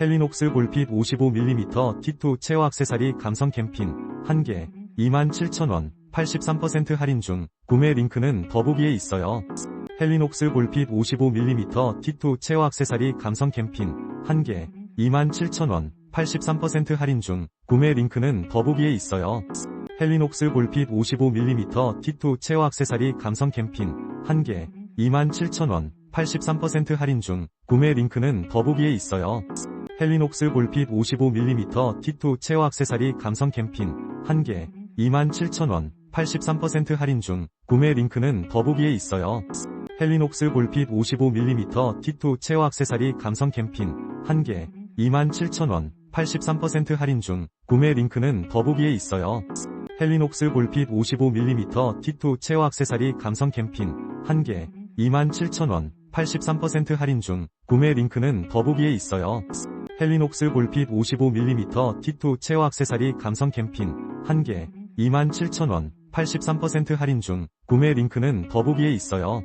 헬리녹스 볼핏 55mm T2 체어 액세서리 감성 캠핑 1개 27,000원 83% 할인 중 구매 링크는 더보기에 있어요. 헬리녹스 볼핏 55mm T2 체어 액세서리 감성 캠핑 1개 27,000원 83% 할인 중 구매 링크는 더보기에 있어요. 헬리녹스 볼핏 55mm T2 체어 액세서리 감성 캠핑 1개 27,000원 83% 할인 중 구매 링크는 더보기에 있어요. 헬리녹스 볼핏 55mm T2 체어 액세서리 감성 캠핑 1개 27,000원 83% 할인 중 구매 링크는 더보기에 있어요. 헬리녹스 볼핏 55mm T2 체어 액세서리 감성 캠핑 1개 27,000원 83% 할인 중 구매 링크는 더보기에 있어요. 헬리녹스 볼핏 55mm T2 체어 액세서리 감성 캠핑 1개 27,000원 83% 할인 중 구매 링크는 더보기에 있어요. 헬리녹스 볼핏 55mm T2 체어 액세서리 감성 캠핑 1개 27,000원 83% 할인 중 구매 링크는 더보기에 있어요.